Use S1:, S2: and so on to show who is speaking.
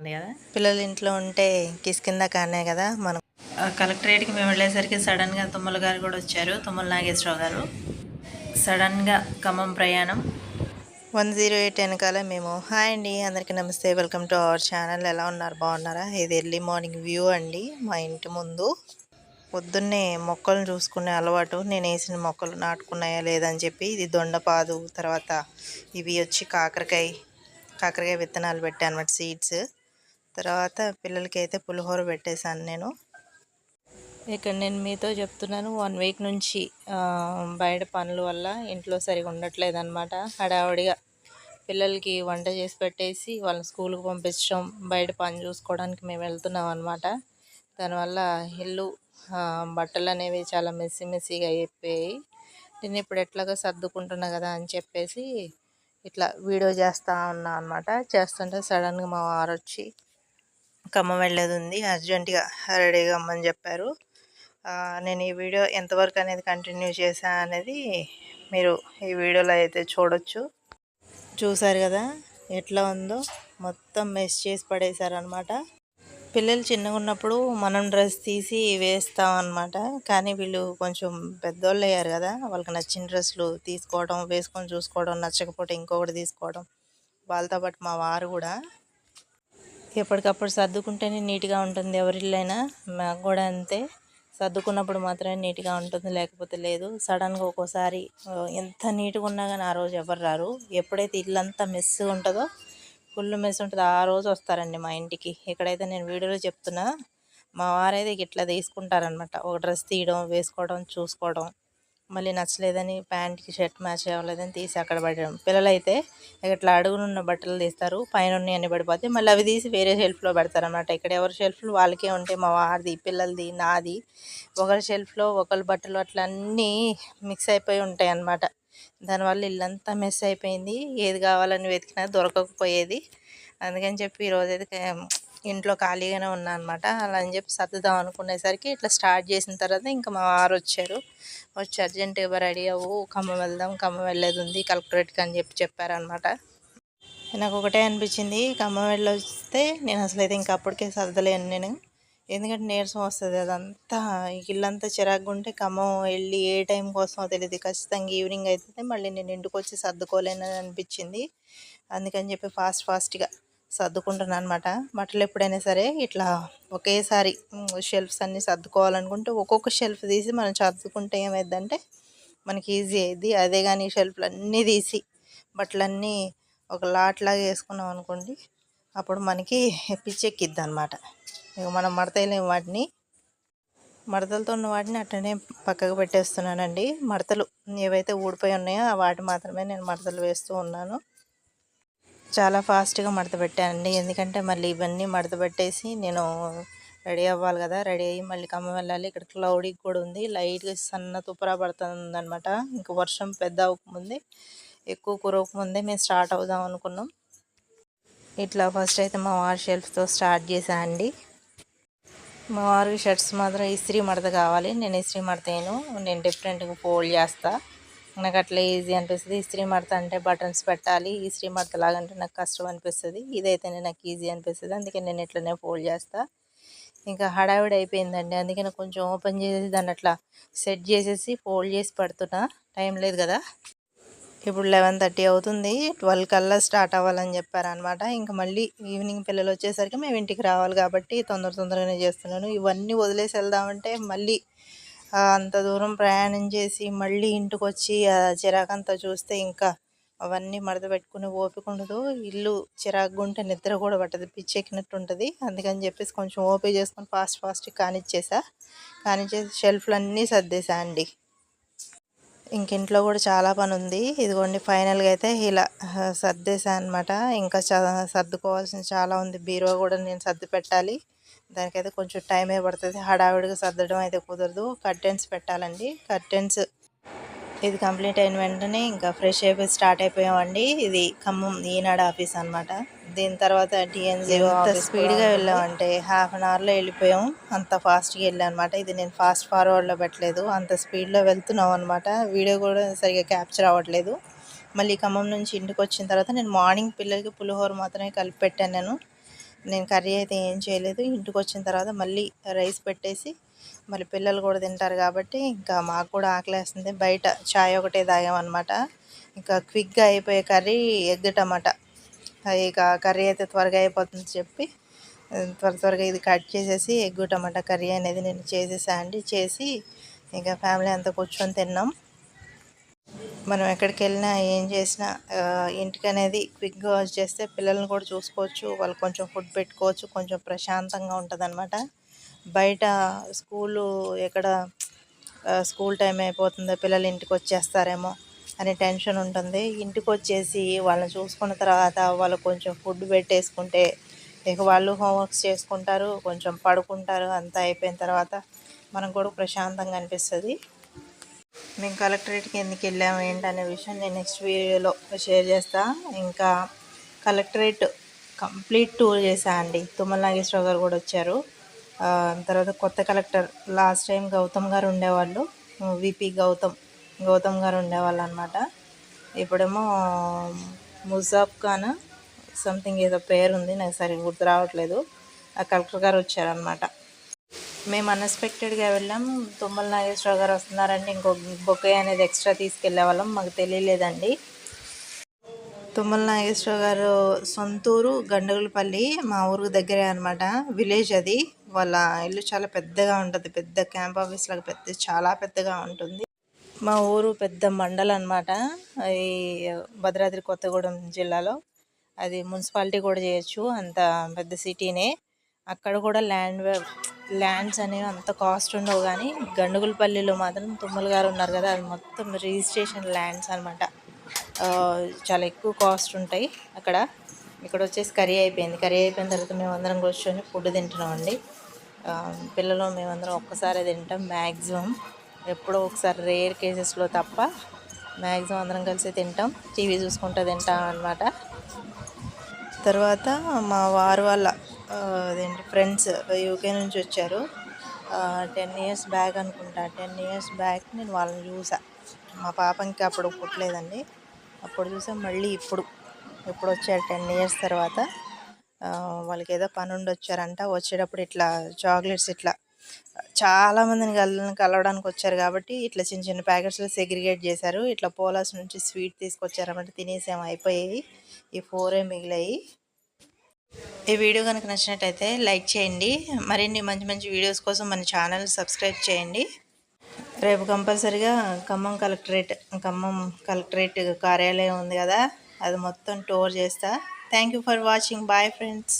S1: ఉంది కదా?
S2: పిల్లలు ఇంట్లో ఉంటే కిష్కింద కానే కదా మనం.
S1: కలెక్టరేట్కి మేము వెళ్ళేసరికి సడన్గా తుమ్మల గారు కూడా వచ్చారు తుమ్మల నాగేశ్వరరావు గారు. సడన్గా ఖమ్మం ప్రయాణం.
S2: వన్ జీరో ఎయిట్ వెనకాల మేము. హాయ్ అండి అందరికీ నమస్తే. Welcome to our channel. ఎలా ఉన్నారు? బాగున్నారా? ఇది ఎర్లీ మార్నింగ్ వ్యూ అండి మా ఇంటి ముందు. పొద్దున్నే మొక్కలను చూసుకునే అలవాటు నేను వేసిన మొక్కలు నాటుకున్నాయా లేదని చెప్పి ఇది దొండపాదు తర్వాత ఇవి వచ్చి కాకరకాయ కాకరకాయ విత్తనాలు పెట్టాను అనమాట సీడ్స్. తర్వాత పిల్లలకి అయితే పులిహోర పెట్టేశాను నేను. ఇక్కడ నేను మీతో చెప్తున్నాను వన్ వీక్ నుంచి బయట పనుల వల్ల ఇంట్లో సరిగా ఉండట్లేదు అనమాట హడావుడిగా పిల్లలకి వంట చేసి పెట్టేసి వాళ్ళని స్కూల్కి పంపించడం బయట పని చూసుకోవడానికి మేము వెళ్తున్నాం అనమాట దానివల్ల ఇల్లు బట్టలు అనేవి చాలా మెస్సీ మెస్సీగా అయిపోయాయి. నేను ఇప్పుడు ఎట్లాగో సర్దుకుంటున్నా కదా అని చెప్పేసి ఇట్లా వీడియో చేస్తూ ఉన్నా అనమాట చేస్తుంటే సడన్గా మా వారు వచ్చి ఖమ్మం వెళ్ళేది ఉంది అర్జెంటుగా రెడీగా అమ్మని చెప్పారు. నేను ఈ వీడియో ఎంతవరకు అనేది కంటిన్యూ చేశా అనేది మీరు ఈ వీడియోలో అయితే చూడొచ్చు. చూసారు కదా ఎట్లా ఉందో? మొత్తం మెస్ చేసి పడేశారనమాట పిల్లలు చిన్నగా ఉన్నప్పుడు మనం డ్రెస్ తీసి వేస్తాం కానీ వీళ్ళు కొంచెం పెద్దోళ్ళు అయ్యారు కదా. వాళ్ళకి నచ్చిన డ్రెస్సులు తీసుకోవడం వేసుకొని చూసుకోవడం నచ్చకపోతే ఇంకొకటి తీసుకోవడం. వాళ్ళతో పాటు మా వారు కూడా ఎప్పటికప్పుడు సర్దుకుంటేనే నీట్గా ఉంటుంది ఎవరిల్లైనా. మాకు కూడా అంతే. సర్దుకున్నప్పుడు మాత్రమే నీట్గా ఉంటుంది లేకపోతే లేదు. సడన్గా ఒక్కోసారి ఎంత నీట్గా ఉన్నా కానీ ఆ రోజు ఎవరు రారు. ఎప్పుడైతే ఇల్లంతా మెస్ ఉంటుందో ఫుల్ మెస్ ఉంటుందో ఆ రోజు వస్తారండి మా ఇంటికి. ఇక్కడైతే నేను వీడియోలో చెప్తున్నా మా వారైతే ఇట్లా తీసుకుంటారనమాట ఒక డ్రెస్ తీయడం వేసుకోవడం చూసుకోవడం. మళ్ళీ నచ్చలేదని ప్యాంట్కి షర్ట్ మ్యాచ్ అవ్వలేదని తీసి అక్కడ పడడం. పిల్లలైతే ఇట్లా అడుగునున్న బట్టలు తీస్తారు. పైన ఉన్నాయి అన్ని పడిపోతే మళ్ళీ అవి తీసి వేరే షెల్ఫ్లో పెడతారు అనమాట ఇక్కడ ఎవరి షెల్ఫ్లు వాళ్ళకే ఉంటాయి మా వారిది పిల్లలది నాది. ఒకరి షెల్ఫ్లో ఒకరి బట్టలు అట్లా అన్నీ మిక్స్ అయిపోయి ఉంటాయి అన్నమాట దానివల్ల ఇల్లంతా మెస్ అయిపోయింది. ఏది కావాలని వెతికినా దొరకకపోయేది. అందుకని చెప్పి ఈరోజు అయితే ఇంట్లో ఖాళీగానే ఉన్నా అనమాట అలా అని చెప్పి సర్దుదాం అనుకునేసరికి ఇట్లా స్టార్ట్ చేసిన తర్వాత ఇంకా మా వారు వచ్చారు. వచ్చి అర్జెంటుగా రెడీ అవ్వు? ఖమ్మం వెళ్దాం ఖమ్మం వెళ్ళేది ఉంది కలెక్టరేట్కి అని చెప్పి చెప్పారనమాట నాకు ఒకటే అనిపించింది ఖమ్మం వెళ్ళి వస్తే నేను అసలు అయితే ఇంకా అప్పటికే సర్దలేను నేను. ఎందుకంటే నీరసం వస్తుంది అదంతా ఇల్లంతా చిరాకుగా ఉంటే ఖమ్మం వెళ్ళి ఏ టైం కోసమో తెలియదు ఖచ్చితంగా ఈవినింగ్ అవుతుంది మళ్ళీ నేను ఇంటికి వచ్చి సర్దుకోలేనని అనిపించింది. అందుకని చెప్పి ఫాస్ట్ ఫాస్ట్గా సర్దుకుంటున్నాను అనమాట బట్టలు ఎప్పుడైనా సరే ఇట్లా ఒకేసారి షెల్ఫ్స్ అన్నీ సర్దుకోవాలనుకుంటే ఒక్కొక్క షెల్ఫ్ తీసి మనం సర్దుకుంటే ఏమైందంటే మనకి ఈజీ అయ్యిద్ది అదే కానీ షెల్ఫ్లు అన్నీ తీసి బట్టలన్నీ ఒక లాట్ లాగా వేసుకున్నాం అనుకోండి అప్పుడు మనకి పిచ్చెక్కిద్ది అనమాట ఇక మనం మడతలేము వాటిని మడతలతో ఉన్న వాటిని అట్లనే పక్కకు పెట్టేస్తున్నానండి. మడతలు ఏవైతే ఊడిపోయి ఉన్నాయో వాటి మాత్రమే నేను మడతలు వేస్తూ ఉన్నాను. చాలా ఫాస్ట్గా మడత పెట్టానండి. ఎందుకంటే మళ్ళీ ఇవన్నీ మడత పెట్టేసి నేను రెడీ అవ్వాలి కదా రెడీ అయ్యి మళ్ళీ ఖమ్మం వెళ్ళాలి. ఇక్కడ క్లౌడీ కూడా ఉంది. లైట్గా సన్న తుపరా పడుతుంది అనమాట ఇంకా వర్షం పెద్ద అవ్వకముందే ఎక్కువ కురవకముందే మేము స్టార్ట్ అవుదాం అనుకున్నాం. ఇట్లా ఫస్ట్ అయితే మా వారి షెల్ఫ్తో స్టార్ట్ చేశా అండి. మా వారికి షర్ట్స్ మాత్రం ఇస్త్రీ మడత కావాలి. నేను ఇస్త్రీ మడత నేను డిఫరెంట్గా ఫోల్డ్ చేస్తాను నాకు అట్లా ఈజీ అనిపిస్తుంది. ఇస్త్రీ మడత అంటే బటన్స్ పెట్టాలి. ఇస్త్రీ మడత లాగంటే నాకు కష్టం అనిపిస్తుంది. ఇదైతేనే నాకు ఈజీ అనిపిస్తుంది. అందుకే నేను ఇట్లనే ఫోల్డ్ చేస్తాను ఇంకా హడావిడి అయిపోయిందండి. అందుకని కొంచెం ఓపెన్ చేసి దాన్ని అట్లా సెట్ చేసేసి ఫోల్డ్ చేసి పెడుతున్నా. టైం లేదు కదా. ఇప్పుడు లెవెన్ థర్టీ అవుతుంది. ట్వెల్వ్ కల్లా స్టార్ట్ అవ్వాలని చెప్పారనమాట ఇంకా మళ్ళీ ఈవినింగ్ పిల్లలు వచ్చేసరికి మేము ఇంటికి రావాలి కాబట్టి తొందర తొందరగానే చేస్తున్నాను. ఇవన్నీ వదిలేసి వెళ్దామంటే మళ్ళీ అంత దూరం ప్రయాణం చేసి మళ్ళీ ఇంటికి వచ్చి చిరాకంతా చూస్తే ఇంకా అవన్నీ మడత పెట్టుకుని ఓపిక ఉండదు. ఇల్లు చిరాకుగా ఉంటే నిద్ర కూడా పట్టదు. పిచ్చెక్కినట్టు ఉంటుంది అందుకని చెప్పేసి కొంచెం ఓపిక చేసుకొని ఫాస్ట్ ఫాస్ట్ కానిచ్చేసా. కానిచ్చేసి షెల్ఫ్లు అన్నీ సర్దేసా అండి. ఇంకింట్లో కూడా చాలా పని ఉంది ఇదిగోండి ఫైనల్గా అయితే ఇలా ఆ, సర్దేసా అనమాట ఇంకా సర్దుకోవాల్సిన చాలా ఉంది. బీరువా కూడా నేను సర్ది పెట్టాలి. దానికైతే కొంచెం టైమే పడుతుంది. హడావిడిగా సర్దడం అయితే కుదరదు. కర్టెన్స్ పెట్టాలండి. కర్టెన్స్ ఇది కంప్లీట్ అయిన వెంటనే ఇంకా ఫ్రెష్ అయిపోయి స్టార్ట్ అయిపోయామండి. ఇది ఖమ్మం ఈనాడు ఆఫీస్ అనమాట దీని తర్వాత టీఎన్జీ ఎంత స్పీడ్గా వెళ్ళామంటే హాఫ్ అన్ అవర్లో వెళ్ళిపోయాం. అంత ఫాస్ట్గా వెళ్ళాం అనమాట ఇది నేను ఫాస్ట్ ఫార్వర్డ్లో పెట్టలేదు. అంత స్పీడ్లో వెళ్తున్నాం అనమాట వీడియో కూడా సరిగా క్యాప్చర్ అవ్వట్లేదు. మళ్ళీ ఖమ్మం నుంచి ఇంటికి వచ్చిన తర్వాత నేను మార్నింగ్ పిల్లలకి పులిహోర మాత్రమే కలిపి పెట్టాను నేను. నేను కర్రీ అయితే ఏం చేయలేదు. ఇంటికి వచ్చిన తర్వాత మళ్ళీ రైస్ పెట్టేసి మళ్ళీ పిల్లలు కూడా తింటారు కాబట్టి ఇంకా మాకు కూడా ఆకలేస్తుంది. బయట చాయ్ ఒకటే తాగామన్నమాట. ఇంకా క్విక్గా అయిపోయే కర్రీ ఎగ్ టమాటా. ఇక కర్రీ అయితే త్వరగా అయిపోతుంది చెప్పి త్వర త్వరగా ఇది కట్ చేసేసి ఎగ్గు టమాటా కర్రీ అనేది నేను చేసేసా అండి చేసి ఇంకా ఫ్యామిలీ అంతా కూర్చొని తిన్నాం. మనం ఎక్కడికి వెళ్ళినా ఏం చేసినా ఇంటికి అనేది క్విక్గా చేస్తే పిల్లల్ని కూడా చూసుకోవచ్చు వాళ్ళు కొంచెం ఫుడ్ పెట్టుకోవచ్చు కొంచెం ప్రశాంతంగా ఉంటుంది బయట స్కూలు ఎక్కడ స్కూల్ టైం అయిపోతుందో పిల్లలు ఇంటికి వచ్చేస్తారేమో అనే టెన్షన్ ఉంటుంది. ఇంటికి వచ్చేసి వాళ్ళని చూసుకున్న తర్వాత వాళ్ళు కొంచెం ఫుడ్ పెట్టేసుకుంటే ఇక వాళ్ళు హోంవర్క్స్ చేసుకుంటారు కొంచెం పడుకుంటారు అంతా అయిపోయిన తర్వాత మనకు కూడా ప్రశాంతంగా అనిపిస్తుంది. మేము కలెక్టరేట్కి ఎందుకు వెళ్ళాము ఏంటనే విషయం నేను నెక్స్ట్ వీడియోలో షేర్ చేస్తా. ఇంకా కలెక్టరేట్ కంప్లీట్ టూర్ చేశా అండి. తుమ్మల నాగేశ్వరరావు గారు కూడా వచ్చారు. తర్వాత కొత్త కలెక్టర్ లాస్ట్ టైం గౌతమ్ గారు ఉండేవాళ్ళు. విపి గౌతమ్. గౌతమ్ గారు ఉండేవాళ్ళు అనమాట ఇప్పుడేమో ముజాబ్ ఖాన్ సంథింగ్ ఏదో పేరు ఉంది నాకు సరిగ్గా గుర్తు రావట్లేదు. ఆ కలెక్టర్ గారు వచ్చారనమాట. మేము అన్ఎక్స్పెక్టెడ్గా వెళ్ళాం తుమ్మల నాగేశ్వరరావు గారు వస్తున్నారంటే ఇంకో బొకే అనేది ఎక్స్ట్రా తీసుకెళ్ళే వాళ్ళం మాకు తెలియలేదండి. తుమ్మల నాగేశ్వరరావు గారు సొంతూరు గండగులపల్లి మా ఊరు దగ్గరే అనమాట. విలేజ్ అది. వాళ్ళ ఇల్లు చాలా పెద్దగా ఉంటుంది. పెద్ద క్యాంప్ ఆఫీస్ లాగా పెద్ద చాలా పెద్దగా ఉంటుంది. మా ఊరు పెద్ద మండలం అనమాట ఈ భద్రాద్రి కొత్తగూడెం జిల్లాలో. అది మున్సిపాలిటీ కూడా చేయొచ్చు. అంత పెద్ద సిటీనే. అక్కడ కూడా ల్యాండ్ ల్యాండ్స్ అనేవి అంత కాస్ట్ ఉండవు కానీ గండుగులపల్లిలో మాత్రం తుమ్మల గారు ఉన్నారు కదా అది మొత్తం రిజిస్ట్రేషన్ ల్యాండ్స్ అనమాట చాలా ఎక్కువ కాస్ట్ ఉంటాయి అక్కడ. ఇక్కడ వచ్చేసి కర్రీ అయిపోయింది. కర్రీ అయిపోయిన తర్వాత మేము అందరం కూర్చొని ఫుడ్ తింటున్నామండి. ఆ, పిల్లలు మేమందరం ఒక్కసారే తింటాం మ్యాక్సిమం ఎప్పుడో ఒకసారి రేర్ కేసెస్లో తప్ప మ్యాక్సిమం అందరం కలిసి తింటాం. టీవీ చూసుకుంటూ తింటాం అనమాట తర్వాత మా వారు వాళ్ళ అదేంటి ఫ్రెండ్స్ యూకే నుంచి వచ్చారు. టెన్ ఇయర్స్ బ్యాక్ అనుకుంటా. టెన్ ఇయర్స్ బ్యాక్ నేను వాళ్ళని చూసా. మా పాప ఇంకా అప్పుడు పుట్టలేదండి. అప్పుడు చూసా మళ్ళీ ఇప్పుడు ఇప్పుడు వచ్చారు టెన్ ఇయర్స్ తర్వాత. వాళ్ళకి ఏదో పని ఉండి వచ్చారంట వచ్చేటప్పుడు ఇట్లా చాక్లెట్స్ ఇట్లా చాలామందిని కల కలవడానికి వచ్చారు కాబట్టి ఇట్లా చిన్న చిన్న ప్యాకెట్స్లో సెగ్రిగేట్ చేశారు. ఇట్లా పోలాస్ నుంచి స్వీట్ తీసుకొచ్చారన్నమాట. తినేసేమో అయిపోయాయి. ఈ ఫోరే మిగిలాయి. ఈ వీడియో కనుక నచ్చినట్టయితే లైక్ చేయండి. మరిన్ని మంచి మంచి వీడియోస్ కోసం మన ఛానల్ సబ్స్క్రైబ్ చేయండి. రేపు కంపల్సరిగా ఖమ్మం కలెక్టరేట్ ఖమ్మం కలెక్టరేట్ కార్యాలయం ఉంది కదా. అది మొత్తం టూర్ చేస్తా. Thank you for watching. Bye friends.